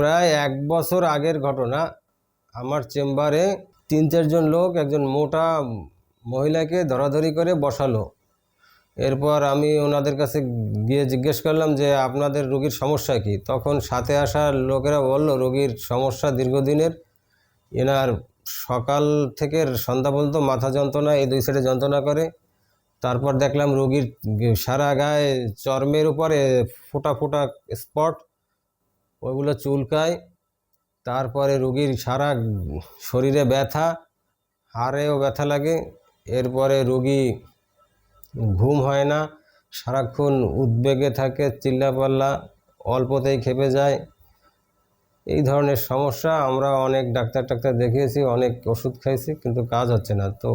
প্রায় এক বছর আগের ঘটনা। আমার চেম্বারে তিন চারজন লোক একজন মোটা মহিলাকে ধরাধরি করে বসালো। এরপর আমি ওনাদের কাছে গিয়ে জিজ্ঞেস করলাম যে, আপনাদের রোগীর সমস্যা কি? তখন সাথে আসা লোকেরা বলল, রোগীর সমস্যা দীর্ঘদিনের। এনার সকাল থেকে সন্ধ্যা পর্যন্ত মাথা যন্ত্রণা, এই দুই সাইডে যন্ত্রণা করে। তারপর দেখলাম রোগীর সারা গায়ে চর্মের উপরে ফোটা ফোটা স্পট। ওইগুলো চুলকায়, তারপরে রুগীর সারা শরীরে ব্যথা, হাড়েও ব্যথা লাগে, এরপরে রুগী ঘুম হয় না, সারাক্ষণ উদ্বেগে থাকে, চিল্লাপাল্লা, অল্পতেই খেপে যায়। এই ধরনের সমস্যা আমরা অনেক ডাক্তার টাক্তার দেখিয়েছি, অনেক ওষুধ খাইছি, কিন্তু কাজ হচ্ছে না। তো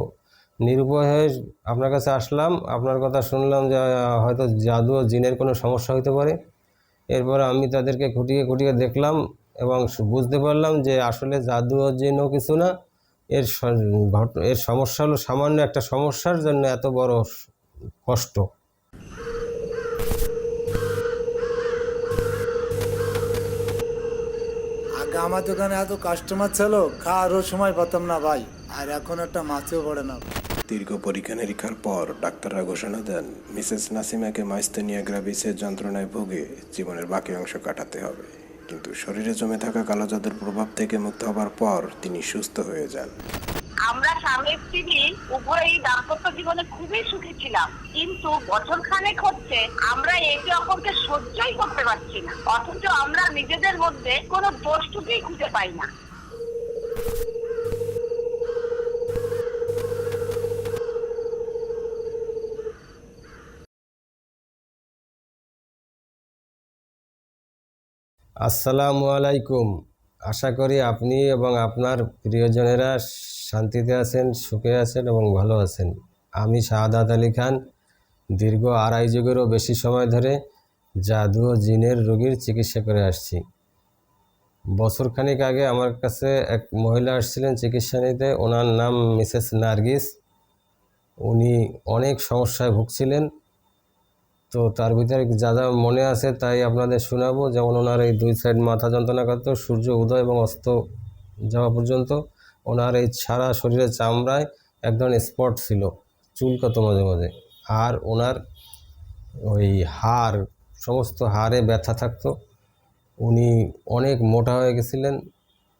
নিরুপায় হয়ে আপনার কাছে আসলাম, আপনার কথা শুনলাম যে হয়তো জাদু ও জিনের কোনো সমস্যা হতে পারে। এরপর আমি তাদেরকে খুঁটিয়ে খুঁটিয়ে দেখলাম এবং বুঝতে পারলাম যে আসলে জাদু জিনও কিছু না। এর এর সমস্যা হলো সামান্য একটা সমস্যার জন্য এত বড় কষ্ট। আগে আমার দোকানে এত কাস্টমার ছিল, খাওয়ারও সময় পেতাম না ভাই। আর এখন একটা মাছেও পড়ে না। দীর্ঘ পরীক্ষা নিরীক্ষার পর ডাক্তাররা ঘোষণা দেন, মিসেস নাসিমাকে মাইস্তেনিয়া গ্রাভিসের যন্ত্রণায় ভুগে জীবনের বাকি অংশ কাটাতে হবে। কিন্তু শরীরে জমে থাকা কালো জাদুর প্রভাব থেকে মুক্ত হবার পর তিনি সুস্থ হয়ে যান। আমরা স্বামী স্ত্রী, উভয়ই দাম্পত্য জীবনে খুবই সুখী ছিলাম। কিন্তু বছর খানেক হচ্ছে আমরা একে অপরকে সহ্যই করতে পারছি না। অথচ আমরা নিজেদের মধ্যে কোনো বস্তুকেই খুঁজে পাই না। আসসালামু আলাইকুম। আশা করি আপনি এবং আপনার প্রিয়জনেরা শান্তিতে আছেন, সুখে আছেন এবং ভালো আছেন। আমি শাহাদাত আলী খান। দীর্ঘ আড়াই যুগেরও বেশি সময় ধরে জাদু ও জিনের রোগীর চিকিৎসা করে আসছি। বছরখানেক আগে আমার কাছে এক মহিলা আসছিলেন চিকিৎসা নিতে। ওনার নাম মিসেস নার্গিস। উনি অনেক সমস্যায় ভুগছিলেন। তো তার ভিতরে যা যা মনে আছে তাই আপনাদের শোনাবো। যেমন ওনার এই দুই সাইড মাথা যন্ত্রণা করতো, সূর্য উদয় এবং অস্ত যাওয়া পর্যন্ত ওনার এই সারা শরীরের চামড়ায় এক ধরনের স্পট ছিল চুলকাতো মাঝে মাঝে। আর ওনার ওই হাড়, সমস্ত হাড়ে ব্যথা থাকতো। উনি অনেক মোটা হয়ে গেছিলেন,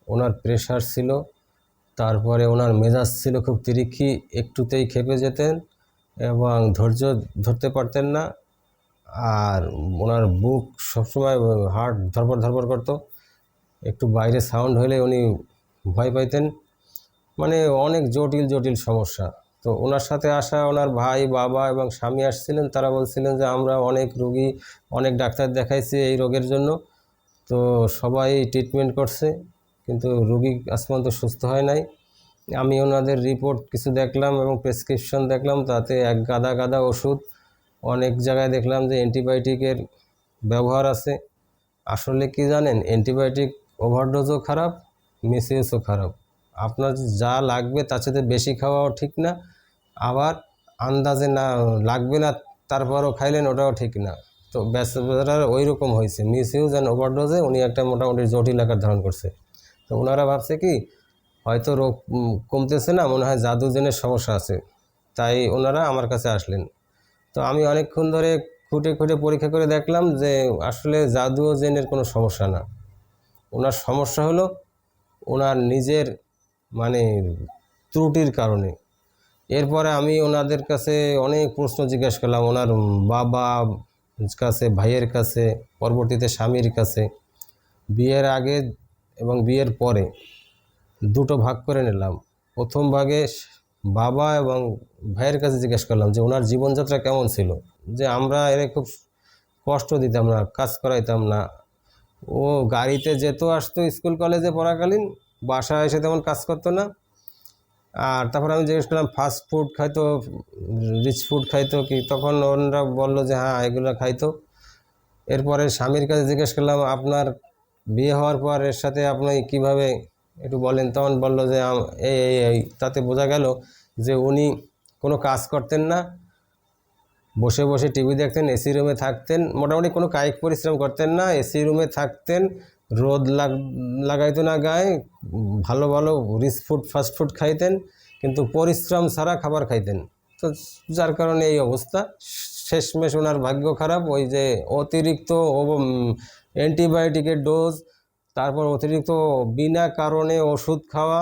ওনার প্রেশার ছিল, তারপরে ওনার মেজাজ ছিল খুব তিরিক্ষি একটুতেই খেপে যেতেন এবং ধৈর্য ধরতে পারতেন না। আর ওনার বুক সবসময় হার্ট ধরপড় ধরপড় করতো। একটু বাইরে সাউন্ড হলে উনি ভয় পাইতেন। মানে অনেক জটিল জটিল সমস্যা। তো ওনার সাথে আসা ওনার ভাই, বাবা এবং স্বামী আসছিলেন। তারা বলছিলেন যে, আমরা অনেক রুগী, অনেক ডাক্তার দেখাইছি এই রোগের জন্য। তো সবাই ট্রিটমেন্ট করছে, কিন্তু রুগী আজ পর্যন্ত সুস্থ হয় নাই। আমি ওনাদের রিপোর্ট কিছু দেখলাম এবং প্রেসক্রিপশন দেখলাম, তাতে এক গাদা গাদা ওষুধ অনেক জায়গায় দেখলাম যে অ্যান্টিবায়োটিকের ব্যবহার আছে। আসলে কি জানেন অ্যান্টিবায়োটিক ওভারডোজও খারাপ মিসইউজও খারাপ। আপনার যা লাগবে তার সাথে বেশি খাওয়াও ঠিক না, আবার আন্দাজে না লাগবে না তারপরও খাইলেন ওটাও ঠিক না। তো ব্যাচেলার ওই রকম হয়েছে মিস ইউজ অ্যান্ড ওভারডোজে উনি একটা মোটামুটি জটিল আকার ধারণ করছে। তো ওনারা ভাবছে কি, হয়তো রোগ কমতেছে না, মনে হয় জাদু জেনের সমস্যা আছে। তাই ওনারা আমার কাছে আসলেন। তো আমি অনেকক্ষণ ধরে খুঁটে খুঁটে পরীক্ষা করে দেখলাম যে আসলে জাদু ও জেনের কোনো সমস্যা না। ওনার সমস্যা হলো ওনার নিজের মানে ত্রুটির কারণে। এরপরে আমি ওনাদের কাছে অনেক প্রশ্ন জিজ্ঞাসা করলাম, ওনার বাবা কাছে, ভাইয়ের কাছে, পরবর্তীতে স্বামীর কাছে। বিয়ের আগে এবং বিয়ের পরে দুটো ভাগ করে নিলাম। প্রথম ভাগে বাবা এবং ভাইয়ের কাছে জিজ্ঞেস করলাম যে ওনার জীবনযাত্রা কেমন ছিল? যে আমরা এর খুব কষ্ট দিতাম না, কাজ করাইতাম না। ও গাড়িতে যেত, আসতো স্কুল, কলেজে পড়াকালীন, বাসায় এসে তেমন কাজ করতো না। আর তারপর আমি জিজ্ঞেস করলাম ফাস্ট ফুড খাইতো রিচ ফুড খাইতো কি? তখন ওনারা বলল যে হ্যাঁ এগুলো খাইতো। এরপরে স্বামীর কাছে জিজ্ঞেস করলাম, আপনার বিয়ে হওয়ার পর এর সাথে আপনি কীভাবে একটু বলেন, তখন বলল যে এই এই তাতে বোঝা গেল যে উনি কোনো কাজ করতেন না। বসে বসে টিভি দেখতেন, এসি রুমে থাকতেন, মোটামুটি কোনো কায়িক পরিশ্রম করতেন না, এসি রুমে থাকতেন, রোদ লাগ, লাগাইতো না গায়ে, ভালো ভালো রিচ ফুড, ফাস্ট ফুড খাইতেন, কিন্তু পরিশ্রম ছাড়া খাবার খাইতেন। তো যার কারণে এই অবস্থা। শেষমেশ ওনার ভাগ্য খারাপ, ওই যে অতিরিক্ত অ্যান্টিবায়োটিকের ডোজ তারপর অতিরিক্ত বিনা কারণে ওষুধ খাওয়া,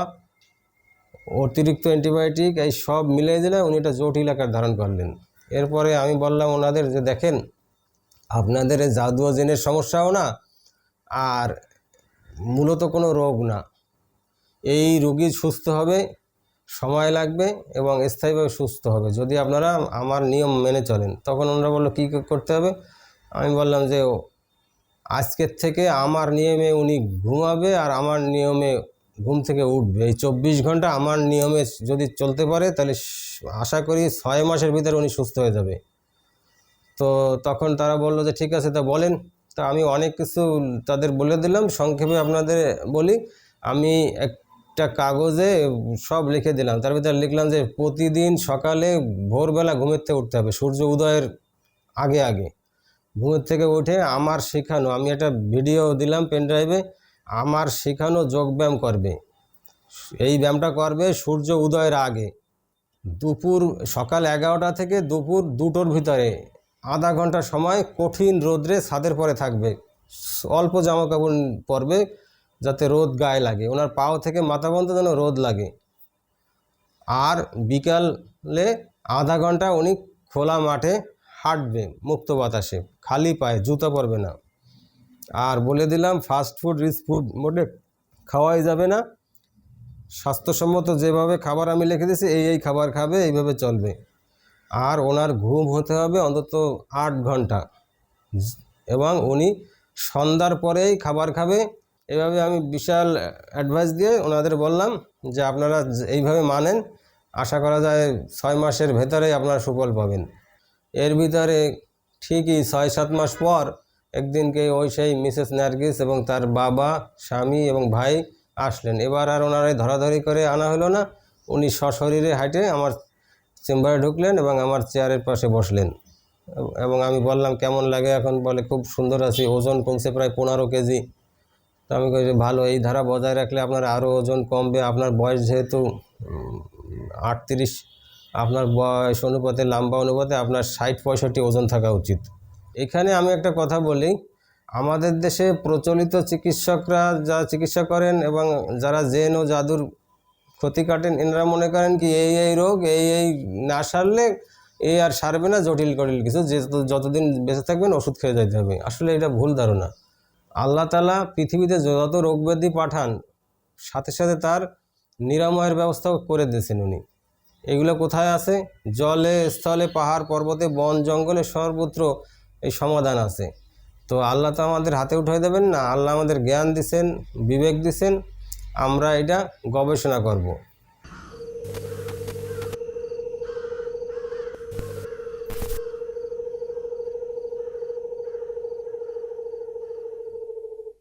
অতিরিক্ত অ্যান্টিবায়োটিক, এই সব মিলিয়ে দিলে উনি এটা জটিল আকার ধারণ করলেন। এরপরে আমি বললাম ওনাদের যে দেখেন, আপনাদের জাদু জিনের সমস্যাও না, আর মূলত কোনো রোগ না। এই রোগী সুস্থ হবে, সময় লাগবে এবং স্থায়ীভাবে সুস্থ হবে। যদি আপনারা আমার নিয়ম মেনে চলেন, তখন ওনারা বলল, কী করতে হবে? আমি বললাম যে আজকের থেকে আমার নিয়মে উনি ঘুমাবে আর আমার নিয়মে ঘুম থেকে উঠবে। এই চব্বিশ ঘণ্টা আমার নিয়মে যদি চলতে পারে, তাহলে আশা করি ছয় মাসের ভিতরে উনি সুস্থ হয়ে যাবে। তো তখন তারা বলল যে, ঠিক আছে, তা বলেন। তা আমি অনেক কিছু তাদের বলে দিলাম। সংক্ষেপে আপনাদের বলি, আমি একটা কাগজে সব লিখে দিলাম। তার ভিতরে লিখলাম যে, প্রতিদিন সকালে ভোরবেলা ঘুমের থেকে উঠতে হবে, সূর্য উদয়ের আগে আগে। ঘুমের থেকে উঠে আমার শেখানো, আমি একটা ভিডিও দিলাম পেন ড্রাইভে আমার শেখানো যোগব্যায়াম করবে। এই ব্যায়ামটা করবে সূর্য উদয়ের আগে। দুপুর, সকাল এগারোটা থেকে দুপুর দুটোর ভিতরে। আধা ঘণ্টা সময় কঠিন রোদ্রে ছাদের পরে থাকবে। অল্প জামা কাপড় পরবে যাতে রোদ গায়ে লাগে। ওনার পাও থেকে মাথা পর্যন্ত যেন রোদ লাগে। আর বিকালে আধা ঘণ্টা উনি খোলা মাঠে হাঁটবে, মুক্ত বাতাসে, খালি পায়ে জুতো পরবে না। আর বলে দিলাম ফাস্ট ফুড রিচ ফুড মোটে খাওয়াই যাবে না। স্বাস্থ্যসম্মত যেভাবে খাবার আমি লিখে দিয়েছি, এই এই খাবার খাবে, এইভাবে চলবে। আর ওনার ঘুম হতে হবে অন্তত আট ঘণ্টা। এবং উনি সন্ধ্যার পরেই খাবার খাবে। এভাবে আমি বিশাল অ্যাডভাইস দিয়ে ওনাদের বললাম যে, আপনারা এইভাবে মানেন, আশা করা যায় ছয় মাসের ভেতরেই আপনারা সুফল পাবেন। এর ভিতরে ঠিকই ছয়, সাত মাস পর একদিনকে ওই সেই মিসেস নার্গিস এবং তার বাবা, স্বামী এবং ভাই আসলেন। এবার আর ওনারাই ধরাধরি করে আনা হলো না। উনি সশরীরে হাঁটে আমার চেম্বারে ঢুকলেন এবং আমার চেয়ারের পাশে বসলেন। এবং আমি বললাম, কেমন লাগে এখন? বলে, খুব সুন্দর আছি। ওজন কমছে প্রায় পনেরো কেজি। তো আমি কই ভালো, এই ধারা বজায় রাখলে আপনার আরও ওজন কমবে। আপনার বয়স যেহেতু আটত্রিশ আপনার বয়স অনুপাতে লম্বা অনুপাতে আপনার ষাট পঁয়ষট্টি ওজন থাকা উচিত। এখানে আমি একটা কথা বলি, আমাদের দেশে প্রচলিত চিকিৎসকরা যা চিকিৎসা করেন এবং যারা জেন ও জাদুর ক্ষতি কাটেন, এনারা মনে করেন কি, এই এই রোগ, এই এই না সারলে এই আর সারবে না, জটিল কটিল কিছু, যে যতদিন বেঁচে থাকবেন ওষুধ খেয়ে যেতে হবে। আসলে এটা ভুল ধারণা। আল্লাহ তালা পৃথিবীতে যত রোগ ব্যাধি পাঠান, সাথে সাথে তার নিরাময়ের ব্যবস্থাও করে দিয়েছেন উনি। এগুলো কোথায় আছে? জলে, স্থলে, পাহাড়, পর্বতে, বন, জঙ্গলে সর্বত্র এই সমাধান আছে। তো আল্লাহ তো আমাদের হাতে উঠাই দেবেন না। আল্লাহ আমাদের জ্ঞান দিছেন, বিবেক দিছেন। আমরা এটা গবেষণা করব।